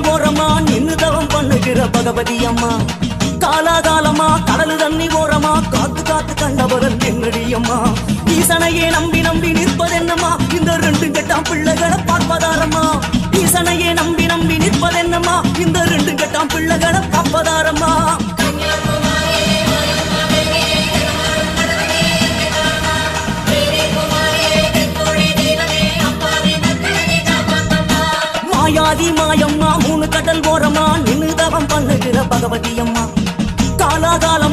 கடல் ஓரமா நின்னு தவம் பண்ணுகிற பகவதி அம்மா. காலாகாலமா கடல் தண்ணி ஓரமா காத்து காத்து கண்டவரல் என்னடி அம்மா. ஈசனையே நம்பி நம்பி நிற்பதென்னம்மா? இந்த ரெண்டு கெட்டாம் பிள்ளைகளை பார்ப்பதாரம்மா. ஈசனையே நம்பி மாயாதி மாயம்மா மூணு கடல் ஓரமா நின்னு தவம் பண்ணுகிற பகவதி அம்மா. காலாகாலம்